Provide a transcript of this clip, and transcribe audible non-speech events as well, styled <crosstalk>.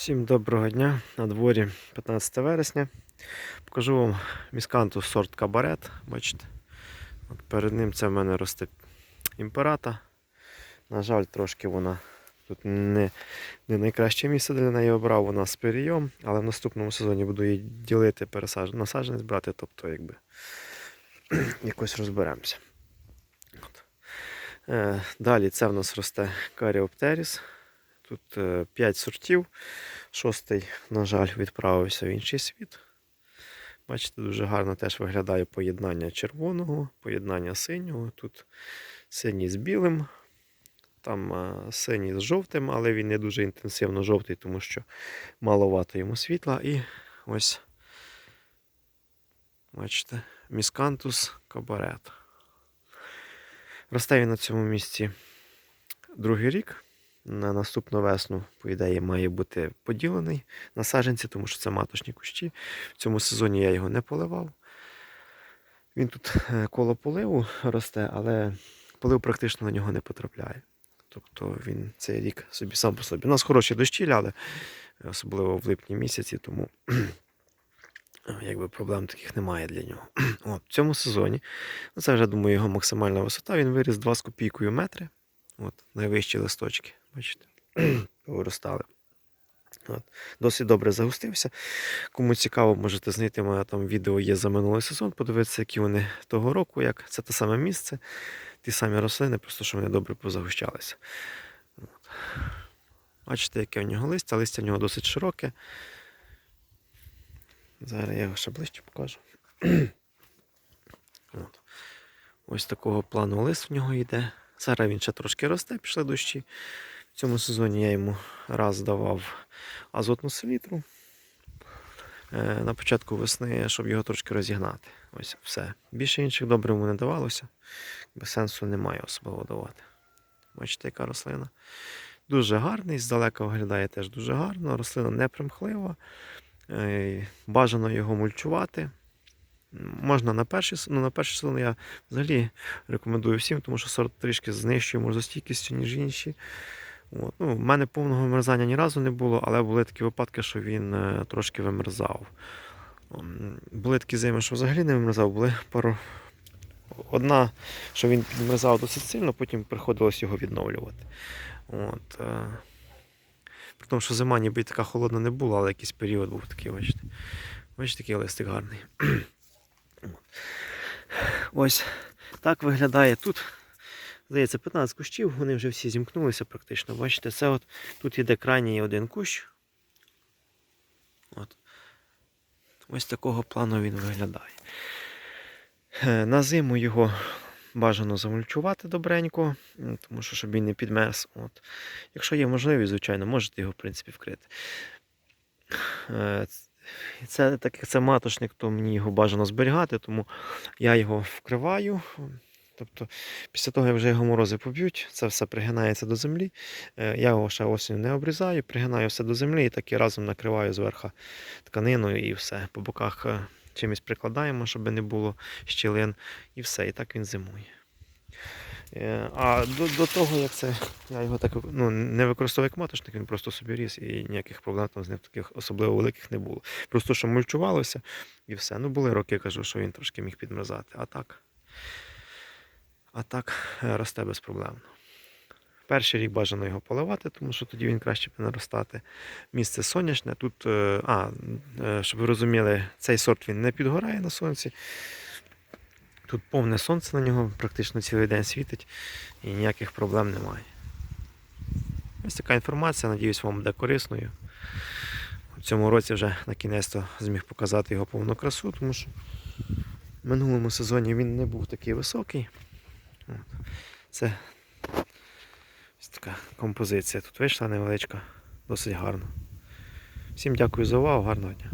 Всім доброго дня. На дворі 15 вересня. Покажу вам місканту сорт кабарет. Бачите? От перед ним це в мене росте імперата. На жаль, трошки вона тут не, не найкраще місце для неї обрав. Вона з перійом, але в наступному сезоні буду її ділити, пересаж... насадженець брати, тобто якби <clears throat> якось розберемося. От. Е, далі це в нас росте каріоптеріс. Тут 5 сортів. Шостий, на жаль, відправився в інший світ. Бачите, дуже гарно теж виглядає поєднання червоного, поєднання синього. Тут синій з білим, там а, синій з жовтим, але він не дуже інтенсивно жовтий, тому що маловато йому світла. І ось, бачите, міскантус кабарет. Росте він на цьому місці другий рік. На наступну весну, по ідеї, має бути поділений на саджанці, тому що це маточні кущі. В цьому сезоні я його не поливав. Він тут е, коло поливу росте, але полив практично на нього не потрапляє. Тобто він цей рік собі сам по собі. У нас хороші дощі ляли, особливо в липні місяці, тому <clears throat> якби проблем таких немає для нього. <clears throat> От, В цьому сезоні, ну це вже думаю, його максимальна висота, він виріс 2 з копійкою метри. От, найвищі листочки, бачите, <clears throat> виростали. От. Досить добре загустився. Кому цікаво, можете знайти моє там відео є за минулий сезон, подивитися, які вони того року, як це те саме місце, ті самі рослини, просто що вони добре позагущалися. От. Бачите, яке в нього листя, листя в нього досить широке. Зараз я його ще ближче покажу. <clears throat> От. Ось такого плану лист в нього йде. Зараз він ще трошки росте, пішли дощі. В цьому сезоні я йому раз давав азотну селітру е, на початку весни, щоб його трошки розігнати. Ось все. Більше інших добрив йому не давалося, без сенсу немає особливо давати. Бачите, яка рослина. Дуже гарний, здалека виглядає теж дуже гарно. Рослина не примхлива. Е, Бажано його мульчувати. Можна на перший ну, на перший сезон я взагалі рекомендую всім, тому що сорт трішки знищує морозостійкістю, ніж інші. От. Ну, в мене повного вимерзання ні разу не було, але були такі випадки, що він е, трошки вимерзав. Були такі зими, що взагалі не вимерзав, були пару. Одна, що він підмерзав досить сильно, потім приходилось його відновлювати. От, е... При тому, що зима ніби така холодна не була, але якийсь період був такий, бачите. Бачите, такий листик гарний. <clears throat> Ось так виглядає тут. Здається, 15 кущів, вони вже всі зімкнулися практично. Бачите, це от тут іде крайній один кущ. От. Ось такого плану він виглядає. Е, На зиму його бажано замульчувати добренько, тому що щоб він не підмерз. От. Якщо є можливість, звичайно, можете його в принципі вкрити. Е, це так як це маточник, то мені його бажано зберігати, тому я його вкриваю. Тобто, після того, як вже його морози поб'ють, це все пригинається до землі. Е, Я його ще осінню не обрізаю, пригинаю все до землі і так і разом накриваю зверху тканиною і все. По боках е, чимось прикладаємо, щоб не було щілин, і все. І так він зимує. Е, А до, до того, як це я його так ну, не використовую як маточник, він просто собі ріс і ніяких проблем там з ним таких особливо великих не було. Просто що мульчувалося і все. Ну були роки, кажу, що він трошки міг підмерзати. А так, а так е, росте безпроблемно. Перший рік бажано його поливати, тому що тоді він краще буде наростати. Місце сонячне. Тут, е, а, е, щоб ви розуміли, цей сорт він не підгорає на сонці. Тут повне сонце на нього практично цілий день світить і ніяких проблем немає. Ось така інформація, надіюсь, вам буде корисною. У цьому році вже на кінець зміг показати його повну красу, тому що в минулому сезоні він не був такий високий. Це ось така композиція тут вийшла невеличка, досить гарно. Всім дякую за увагу, гарного дня.